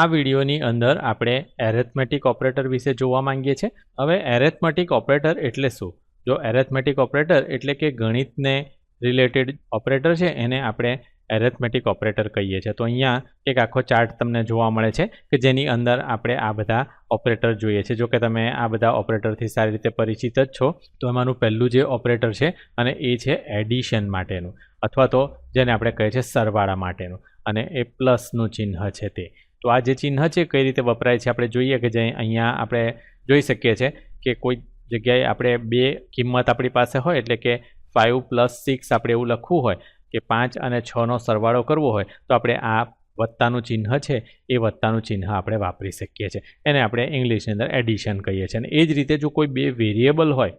આ વિડીયોની અંદર આપણે એરેથમેટિક ઓપરેટર વિશે જોવા માંગીએ છીએ. હવે એરેથમેટિક ઓપરેટર એટલે શું? જો એરેથમેટિક ઓપરેટર એટલે કે ગણિતને રિલેટેડ ઓપરેટર છે, એને આપણે એરેથમેટિક ઓપરેટર કહીએ છીએ. તો અહીંયા એક આખો ચાર્ટ તમને જોવા મળે છે કે જેની અંદર આપણે આ બધા ઓપરેટર જોઈએ છે જો કે તમે આ બધા ઓપરેટરથી સારી રીતે પરિચિત જ છો, તો એમાંનું પહેલું જે ઓપરેટર છે અને એ છે એડિશન માટેનું. અથવા તો જેને આપણે કહીએ છીએ સરવાળા માટેનું. અને એ પ્લસનું ચિહ્ન છે તે. તો આ જે ચિહ્ન છે કઈ રીતે વપરાય છે, આપણે જોઈએ કે જે અહીંયા આપણે જોઈ શકીએ છીએ કે કોઈ જગ્યાએ આપણે બે કિંમત આપણી પાસે હોય એટલે કે ફાઇવ પ્લસ સિક્સ આપણે એવું લખવું હોય કે પાંચ અને છનો સરવાળો કરવો હોય, તો આપણે આ વત્તાનું ચિહ્ન છે, એ વત્તાનું ચિહ્ન આપણે વાપરી શકીએ છીએ. એને આપણે ઇંગ્લિશની અંદર એડિશન કહીએ છીએ. અને એ જ રીતે જો કોઈ બે વેરિયેબલ હોય,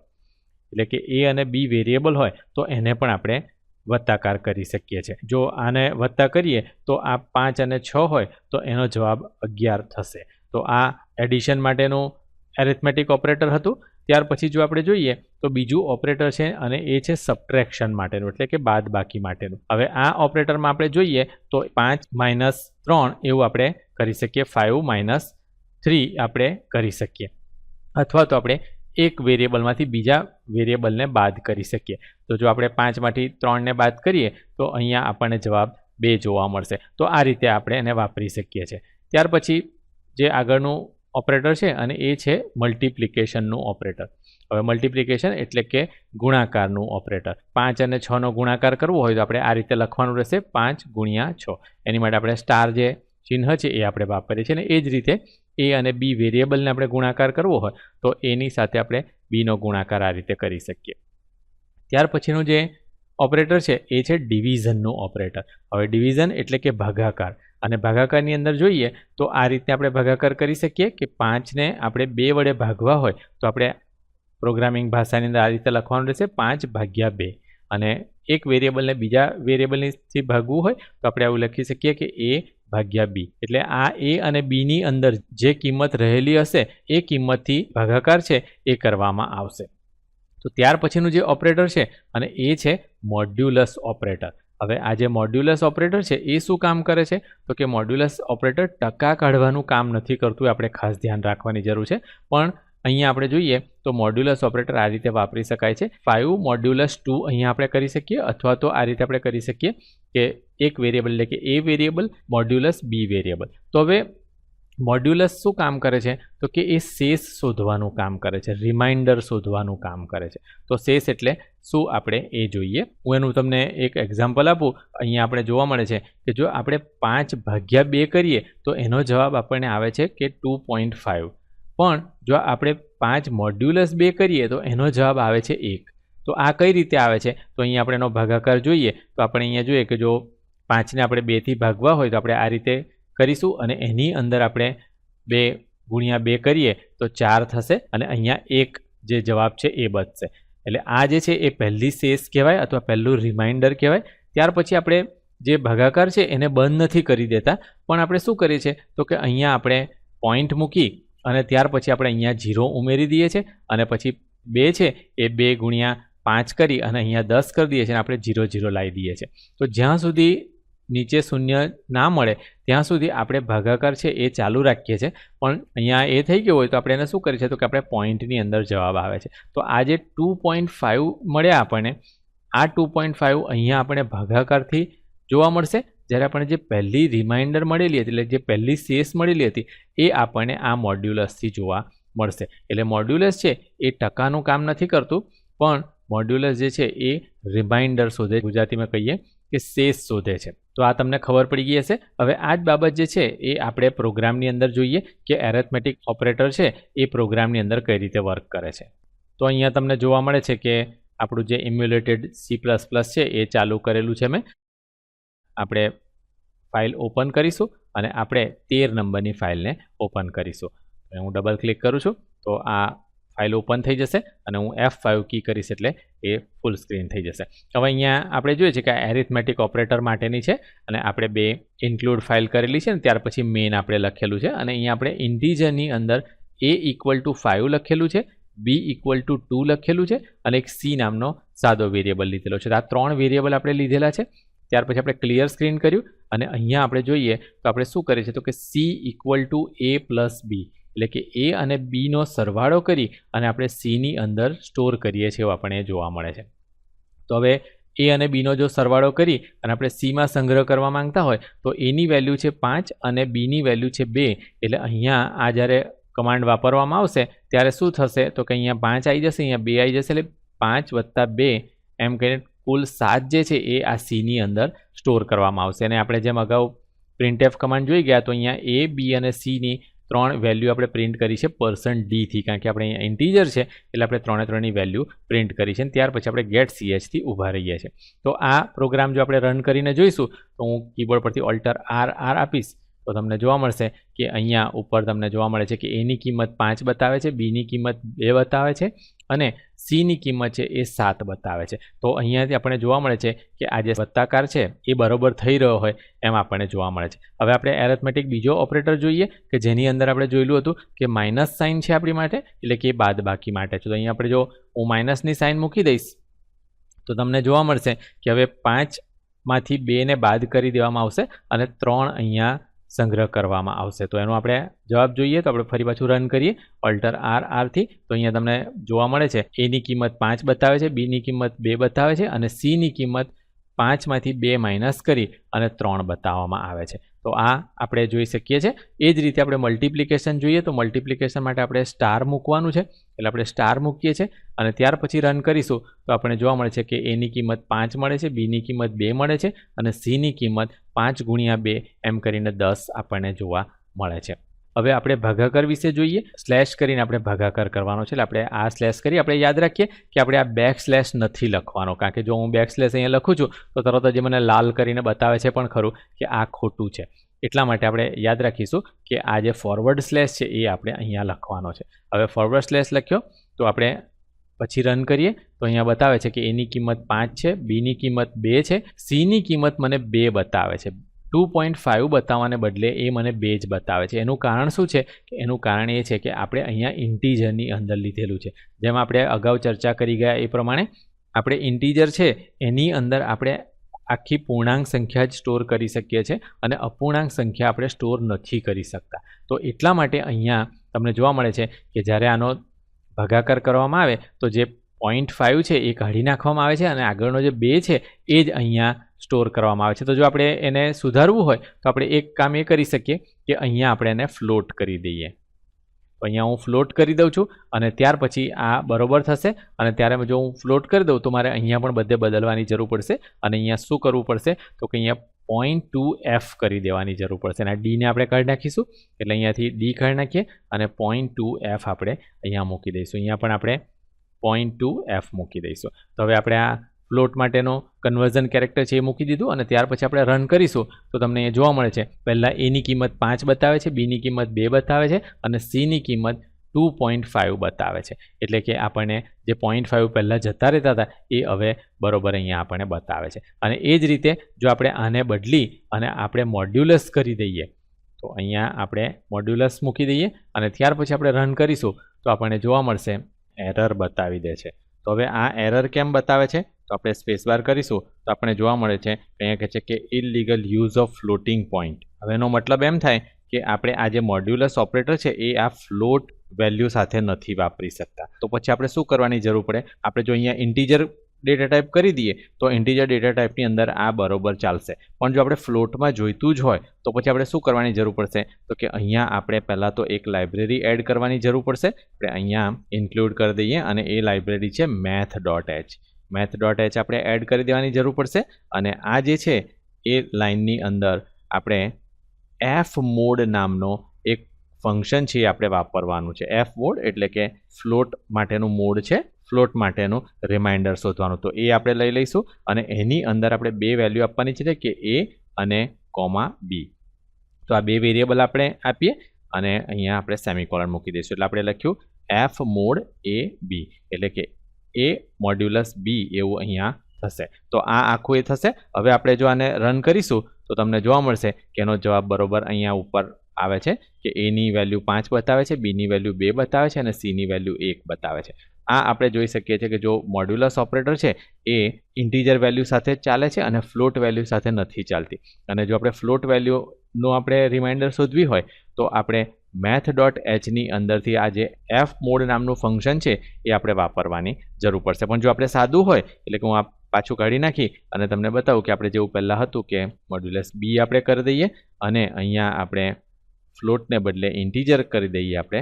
એટલે કે એ અને બી વેરિયેબલ હોય, તો એને પણ આપણે વત્તાકાર કરી શકીએ છીએ. જો આને વત્તા કરીએ તો આ પાંચ અને છ હોય તો એનો જવાબ અગિયાર થશે. તો આ એડિશન માટેનું એરિથમેટિક ઓપરેટર હતું. ત્યાર પછી જો આપણે જોઈએ તો બીજું ઓપરેટર છે અને એ છે સબટ્રેક્શન માટેનું, એટલે કે બાદ બાકી માટેનું. હવે આ ઓપરેટરમાં આપણે જોઈએ તો પાંચ માઇનસ ત્રણ એવું આપણે કરી શકીએ ફાઇવ માઇનસ થ્રી આપણે કરી શકીએ. અથવા તો આપણે એક વેરિયેબલમાંથી બીજા વેરિયેબલને બાદ કરી શકીએ. તો જો આપણે પાંચમાંથી ત્રણને બાદ કરીએ, તો અહીંયા આપણને જવાબ બે જોવા મળશે. તો આ રીતે આપણે એને વાપરી શકીએ છીએ. ત્યાર પછી જે આગળનું ઓપરેટર છે અને એ છે મલ્ટિપ્લિકેશનનું ઓપરેટર. હવે મલ્ટિપ્લિકેશન એટલે કે ગુણાકારનું ઓપરેટર. પાંચ અને છનો ગુણાકાર કરવો હોય તો આપણે આ રીતે લખવાનું રહેશે પાંચ ગુણ્યા છ. એની માટે આપણે સ્ટાર જે ચિહ્ન છે એ આપણે વાપરીએ છીએ અને એ જ રીતે એ અને બી વેરિયેબલને આપણે ગુણાકાર કરવો હોય, તો એની સાથે આપણે બીનો ગુણાકાર આ રીતે કરી શકીએ. ત્યાર પછીનું જે ઓપરેટર છે, એ છે ડિવિઝનનું ઓપરેટર. હવે ડિવિઝન એટલે કે ભાગાકાર. અને ભાગાકારની અંદર જોઈએ, તો આ રીતે આપણે ભાગાકાર કરી શકીએ કે પાંચને આપણે બે વડે ભાગવા હોય, તો આપણે પ્રોગ્રામિંગ ભાષાની અંદર આ રીતે લખવાનું રહેશે પાંચ ભાગ્યા બે. અને એક વેરિયેબલને બીજા વેરિયેબલથી ભાગવું હોય, તો આપણે આવું લખી શકીએ કે એ ભાગ્યા બી. એટલે આ એ અને બીની અંદર જે કિંમત રહેલી હશે, એ કિંમતથી ભાગાકાર છે, એ કરવામાં આવશે. તો ત્યાર પછીનું જે ઓપરેટર છે, અને એ છે મોડ્યુલસ ઓપરેટર હવે આ જે મોડ્યુલસ ઓપરેટર છે, એ શું કામ કરે છે? તો કે મોડ્યુલસ ઓપરેટર ટકા કાઢવાનું કામ નથી કરતું આપણે ખાસ ધ્યાન રાખવાની જરૂર છે. પણ અહીંયા આપણે જોઈએ તો મોડ્યુલસ ઓપરેટર આ રીતે વાપરી શકાય છે. ફાઇવ મોડ્યુલસ ટુ અહીંયા આપણે કરી શકીએ અથવા તો આ રીતે આપણે કરી શકીએ કે એક વેરિયેબલ એટલે કે A variable modulus B variable તો હવે મોડ્યુલસ શું કામ કરે છે? તો કે એ શેષ શોધવાનું કામ કરે છે રિમાઇન્ડર શોધવાનું કામ કરે છે. તો શેષ એટલે શું આપણે એ જોઈએ. હું એનું તમને એક એક્ઝામ્પલ આપું. અહીંયા આપણે જોવા મળે છે કે જો આપણે પાંચ ભાગ્યા બે કરીએ તો એનો જવાબ આપણને આવે છે કે ટુ પોઈન્ટ ફાઇવ પણ જો આપણે પાંચ મોડ્યુલસ બે કરીએ તો એનો જવાબ આવે છે એક. તો આ કઈ રીતે આવે છે? તો અહીંયા આપણે એનો ભાગાકાર જોઈએ. તો આપણે અહીંયા જોઈએ કે જો પાંચને આપણે બેથી ભાગવા હોય તો આપણે આ રીતે કરીશું અને એની અંદર આપણે બે ગુણ્યા બે કરીએ તો ચાર થશે અને અહીંયા એક જે જવાબ છે એ બચશે. એટલે આ જે છે એ પહેલી શેષ કહેવાય અથવા પહેલું રિમાઇન્ડર કહેવાય. ત્યાર પછી આપણે જે ભાગાકાર છે એને બંધ નથી કરી દેતા. પણ આપણે શું કરીએ છીએ? તો કે અહીંયા આપણે પોઈન્ટ મૂકી અને ત્યાર પછી આપણે અહીંયા જીરો ઉમેરી દઈએ છીએ અને પછી બે છે એ બે ગુણ્યા પાંચ કરી અને અહીંયા દસ કરી દઈએ છીએ અને આપણે જીરો જીરો લાવી દઈએ છીએ. તો જ્યાં સુધી નીચે શૂન્ય ના મળે, ત્યાં સુધી આપણે ભાગાકાર છે એ ચાલુ રાખીએ છીએ. પણ અહીંયા એ થઈ ગયું હોય તો આપણે એને શું કરીએ છીએ તો કે આપણે પોઈન્ટની અંદર જવાબ આવે છે. તો આ જે ટુ પોઈન્ટ ફાઇવ મળ્યા આપણને, આ ટુ પોઈન્ટ ફાઇવ અહીંયા આપણે ભાગાકારથી જોવા મળશે જ્યારે આપણને જે પહેલી રિમાઇન્ડર મળેલી હતી, એટલે જે પહેલી સેસ મળેલી હતી, એ આપણને આ મોડ્યુલસથી જોવા મળશે. એટલે મોડ્યુલસ છે, એ ટકાનું કામ નથી કરતું, પણ મોડ્યુલસ જે છે, એ રિમાઇન્ડર શોધે. ગુજરાતીમાં કહીએ કે શેષ શોધે છે. તો આ તમને ખબર પડી ગઈ હશે. હવે આ જ બાબત જે છે, એ આપણે પ્રોગ્રામની અંદર જોઈએ કે એરેથમેટિક ઓપરેટર છે, એ પ્રોગ્રામની અંદર કઈ રીતે વર્ક કરે છે. તો અહીંયા તમને જોવા મળે છે કે આપણું જે ઇમ્યુલેટેડ સી પ્લસ પ્લસ છે, એ ચાલુ કરેલું છે મેં. આપણે ફાઇલ ઓપન કરીશું અને આપણે તેર નંબરની ફાઇલને ઓપન કરીશું. હું ડબલ ક્લિક કરું છું, તો આ ફાઇલ ઓપન થઈ જશે અને હું એફ ફાઇવ કી કરીશ એટલે એ ફૂલ સ્ક્રીન થઈ જશે. હવે અહીંયા આપણે જોઈએ છે કે આ એરિથમેટિક ઓપરેટર માટેની છે અને આપણે બે ઇન્ક્લુડ ફાઇલ કરેલી છે ને ત્યાર પછી મેઇન આપણે લખેલું છે અને અહીંયા આપણે ઇન્ટીજરની અંદર એ ઇક્વલ ટુ ફાઇવ લખેલું છે બી ઇક્વલ ટુ ટુ લખેલું છે અને એક સી નામનો સાદો વેરિયેબલ લીધેલો છે. આ ત્રણ વેરિયેબલ આપણે લીધેલા છે. ત્યાર પછી આપણે ક્લિયર સ્ક્રીન કર્યું અને અહીંયા આપણે જોઈએ તો આપણે શું કરીએ છીએ તો કે C equal to A plus B એટલે કે એ અને બીનો સરવાળો કરી અને આપણે સીની અંદર સ્ટોર કરીએ છીએ એવું આપણને જોવા મળે છે. તો હવે એ અને બીનો જો સરવાળો કરી અને આપણે સીમાં સંગ્રહ કરવા માંગતા હોય તો એની વેલ્યુ છે પાંચ અને બીની વેલ્યુ છે બે એટલે અહીંયા આ જ્યારે કમાન્ડ વાપરવામાં આવશે ત્યારે શું થશે તો કે અહીંયા પાંચ આવી જશે, અહીંયા બે આવી જશે એટલે પાંચ વત્તા બે એમ કહીને કુલ સાત જે છે એ આ સીની અંદર સ્ટોર કરવામાં આવશે. અને આપણે જેમ અગાઉ પ્રિન્ટએફ કમાન્ડ જોઈ ગયા, તો અહીંયા એ બી અને સીની ત્રણ વેલ્યુ આપણે પ્રિન્ટ કરી છે પર્સન્ટ ડીથી કારણ કે આપણે અહીંયા ઇન્ટીજર છે, એટલે આપણે ત્રણે ત્રણની વેલ્યુ પ્રિન્ટ કરી છે અને ત્યાર પછી આપણે ગેટ સીએચથી ઊભા રહીએ છીએ. તો આ પ્રોગ્રામ જો આપણે રન કરીને જોઈશું, તો હું કીબોર્ડ પરથી ઓલ્ટર આર આર આપીશ. તો તમને જોવા મળશે કે અહીંયા ઉપર તમને જોવા મળે છે કે એની કિંમત પાંચ બતાવે છે બીની કિંમત બે બતાવે છે અને સીની કિંમત છે એ સાત બતાવે છે. તો અહીંયાથી આપણને જોવા મળે છે કે આ જે વત્તાકાર છે એ બરોબર થઈ રહ્યો હોય એમ આપણને જોવા મળે છે. હવે આપણે એરેથમેટિક બીજો ઓપરેટર જોઈએ કે જેની અંદર આપણે જોયેલું હતું કે માઇનસ સાઇન છે આપણી માટે એટલે કે બાદ બાકી માટે. છે તો અહીંયા આપણે જો હું માઇનસની સાઇન મૂકી દઈશ તો તમને જોવા મળશે કે હવે પાંચમાંથી બેને બાદ કરી દેવામાં આવશે અને ત્રણ અહીંયા સંગ્રહ કરવામાં આવશે. તો એનો આપણે જવાબ જોઈએ. તો આપણે ફરી પાછું રન કરીએ. ઓલ્ટર આર આરથી તો અહીંયા તમને જોવા મળે છે. એની કિંમત પાંચ બતાવે છે. બીની કિંમત બે બતાવે છે. અને સીની કિંમત પાંચમાંથી બે માઇનસ કરી અને ત્રણ બતાવવામાં આવે છે. તો આ આપણે જોઈ શકીએ છીએ. એ જ રીતે આપણે મલ્ટિપ્લિકેશન જોઈએ તો મલ્ટિપ્લિકેશન માટે આપણે સ્ટાર મૂકવાનું છે. એટલે આપણે સ્ટાર મૂકીએ છીએ અને ત્યાર પછી રન કરીશું. તો આપણને જોવા મળે છે કે એની કિંમત પાંચ મળે છે બીની કિંમત બે મળે છે અને સીની કિંમત પાંચ ગુણ્યા બે એમ કરીને દસ આપણને જોવા મળે છે. હવે આપણે ભાગાકાર વિશે જોઈએ. સ્લેશ કરીને આપણે ભાગાકાર કરવાનો છે. એટલે આપણે આ સ્લેશ કરી આપણે યાદ રાખીએ કે આપણે આ બેક સ્લેશ નથી લખવાનો. કારણ કે જો હું બેક સ્લેશ અહીંયા લખું છું, તો તરત જ મને લાલ કરીને બતાવે છે પણ ખરું કે આ ખોટું છે. એટલા માટે આપણે યાદ રાખીશું કે આ જે ફોરવર્ડ સ્લેશ છે એ આપણે અહીંયા લખવાનો છે. હવે ફોરવર્ડ સ્લેશ લખ્યો, તો આપણે પછી રન કરીએ. તો અહીંયા બતાવે છે કે એની કિંમત પાંચ છે બીની કિંમત બે છે સીની કિંમત મને બે બતાવે છે. ટુ પોઈન્ટ ફાઇવ બતાવવાને બદલે એ મને બે જ બતાવે છે. એનું કારણ શું છે? કે એનું કારણ એ છે કે આપણે અહીંયા ઇન્ટીજરની અંદર લીધેલું છે. જેમ આપણે અગાઉ ચર્ચા કરી ગયા એ પ્રમાણે આપણે ઇન્ટીજર છે એની અંદર આપણે આખી પૂર્ણાંક સંખ્યા જ સ્ટોર કરી શકીએ છીએ અને અપૂર્ણાંક સંખ્યા આપણે સ્ટોર નથી કરી શકતા. તો એટલા માટે અહીંયા તમને જોવા મળે છે કે જ્યારે આનો ભાગાકાર કરવામાં આવે તો જે પોઈન્ટ ફાઇવ છે એ કાઢી નાખવામાં આવે છે અને આગળનો જે બે છે એ જ અહીંયા સ્ટોર કરવામાં આવે છે. તો જો આપણે એને સુધારવું હોય, તો આપણે એક કામ એ કરી શકીએ કે અહીંયા આપણે એને ફ્લોટ કરી દઈએ. અહીંયા હું ફ્લોટ કરી દઉં છું અને ત્યાર પછી આ બરોબર થશે અને ત્યારે જો હું ફ્લોટ કરી દઉં તો મારે અહીંયા પણ બધે બદલવાની જરૂર પડશે અને અહીંયા શું કરવું પડશે? તો કે અહીંયા પોઈન્ટ ટુ એફ કરી દેવાની જરૂર પડશે અને આ ડીને આપણે કાઢી નાખીશું. એટલે અહીંયાથી ડી કાઢી નાખીએ અને પોઈન્ટ ટુ એફ આપણે અહીંયા મૂકી દઈશું. અહીંયા પણ આપણે પોઈન્ટ ટુ એફ મૂકી દઈશું. તો હવે આપણે આ ફ્લોટ માટેનો કન્વર્ઝન કેરેક્ટર છે એ મૂકી દીધું અને ત્યાર પછી આપણે રન કરીશું તો તમને એ જોવા મળે છે. પહેલાં એની કિંમત પાંચ બતાવે છે બીની કિંમત બે બતાવે છે અને સીની કિંમત ટુ પોઈન્ટ ફાઇવ બતાવે છે. એટલે કે આપણને જે પોઈન્ટ ફાઇવ પહેલાં જતા રહેતા હતા એ હવે બરોબર અહીંયા આપણને બતાવે છે. અને એ જ રીતે જો આપણે આને બદલી અને આપણે મોડ્યુલસ કરી દઈએ, તો અહીંયા આપણે મોડ્યુલસ મૂકી દઈએ અને ત્યાર પછી આપણે રન કરીશું તો આપણને જોવા મળશે એરર બતાવી દે છે. તો હવે આ એરર કેમ બતાવે છે? તો આપણે સ્પેસ બાર કરીશું. તો આપણે જોવા મળે છે અહીંયા કહે છે કે illegal use of floating point હવે એનો મતલબ એમ થાય કે આપણે આ જે મોડ્યુલસ ઓપરેટર છે, એ આ ફ્લોટ વેલ્યુ સાથે નથી વાપરી શકતા. તો પછી આપણે શું કરવાની જરૂર પડે? આપણે જો અહીંયા ઇન્ટીજર ડેટા ટાઈપ કરી દઈએ, તો ઇન્ટીજર ડેટા ટાઈપની અંદર આ બરોબર ચાલશે. પણ જો આપણે ફ્લોટમાં જોઈતું જ હોય, તો પછી આપણે શું કરવાની જરૂર પડશે? તો કે અહીંયા આપણે પહેલાં તો એક લાઇબ્રેરી એડ કરવાની જરૂર પડશે. આપણે અહીંયા ઇન્ક્લુડ કરી દઈએ અને એ લાઇબ્રેરી છે math dot H math dot H આપણે એડ કરી દેવાની જરૂર પડશે. અને આ જે છે, એ લાઇનની અંદર આપણે એફ મોડ નામનો એક ફંક્શન છે એ આપણે વાપરવાનું છે. એફ મોડ એટલે કે ફ્લોટ માટેનું મોડ છે. ફ્લોટ માટેનું રિમાઇન્ડર શોધવાનું. તો એ આપણે લઈ લઈશું અને એની અંદર આપણે બે વેલ્યુ આપવાની છે કે એ અને કોમા બી તો આ બે વેરિયેબલ આપણે આપીએ અને અહીંયા આપણે સેમિકોલન મૂકી દઈશું. એટલે આપણે લખ્યું એફ મોડ એ બી એટલે કે એ મોડ્યુલસ બી એવું અહીંયા થશે. તો આ આખું એ થશે. હવે આપણે જો આને રન કરીશું, તો તમને જોવા મળશે કે એનો જવાબ બરોબર અહીંયા ઉપર આવે છે કે એની વેલ્યુ પાંચ બતાવે છે બીની વેલ્યુ બે બતાવે છે અને સીની વેલ્યુ એક બતાવે છે. આ આપણે જોઈ શકીએ છીએ કે જો મોડ્યુલસ ઓપરેટર છે, એ ઇન્ટીજર વેલ્યુ સાથે ચાલે છે અને ફ્લોટ વેલ્યુ સાથે નથી ચાલતી. અને જો આપણે ફ્લોટ વેલ્યુનું આપણે રિમાઇન્ડર શોધવી હોય, તો આપણે મેથ ડોટ એચની અંદરથી આ જે એફ મોડ નામનું ફંક્શન છે, એ આપણે વાપરવાની જરૂર પડશે. પણ જો આપણે સાદું હોય, એટલે કે હું આ પાછું કાઢી નાખી અને તમને બતાવું કે આપણે જેવું પહેલાં હતું કે મોડ્યુલસ બી આપણે કરી દઈએ અને અહીંયા આપણે ફ્લોટને બદલે ઇન્ટીજર કરી દઈએ આપણે.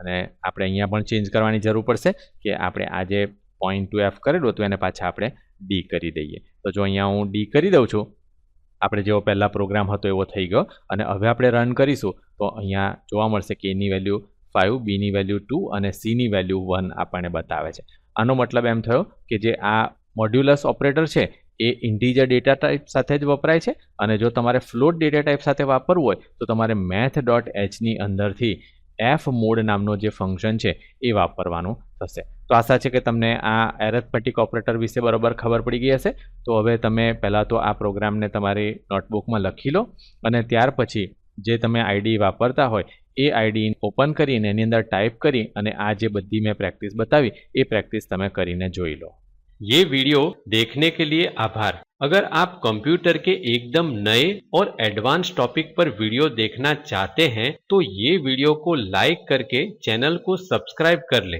અને આપણે અહીંયા પણ ચેન્જ કરવાની જરૂર પડશે કે આપણે આ જે પોઈન્ટ ટુ એફ કરેલું હતું એને પાછા આપણે ડી કરી દઈએ. તો જો અહીંયા હું ડી કરી દઉં છું આપણે જેવો પહેલાં પ્રોગ્રામ હતો એવો થઈ ગયો. અને હવે આપણે રન કરીશું, તો અહીંયા જોવા મળશે કે એની વેલ્યુ ફાઇવ બીની વેલ્યુ ટુ અને સીની વેલ્યુ વન આપણને બતાવે છે. આનો મતલબ એમ થયો કે જે આ મોડ્યુલસ ઓપરેટર છે, એ ઇન્ટીજર ડેટા ટાઈપ સાથે જ વપરાય છે. અને જો તમારે ફ્લોટ ડેટા ટાઈપ સાથે વાપરવું હોય, તો તમારે મેથ ડોટ એચની અંદરથી એફ મોડ નામનો જે ફંક્શન છે, એ વાપરવાનું થશે. તો આશા છે કે તમને આ એરેથમેટિક ઓપરેટર વિશે બરોબર ખબર પડી ગઈ હશે તો હવે તમે પહેલાં તો આ પ્રોગ્રામને તમારી નોટબુકમાં લખી લો અને ત્યાર પછી જે તમે આઈડી વાપરતા હોય એ આઈડી ઓપન કરીને એની અંદર ટાઈપ કરી અને આ જે બધી મેં પ્રેક્ટિસ બતાવી એ પ્રેક્ટિસ તમે કરીને જોઈ લો ये वीडियो देखने के लिए आभार अगर आप कंप्यूटर के एकदम नए और एडवांस टॉपिक पर वीडियो देखना चाहते हैं तो ये वीडियो को लाइक करके चैनल को सब्सक्राइब कर लें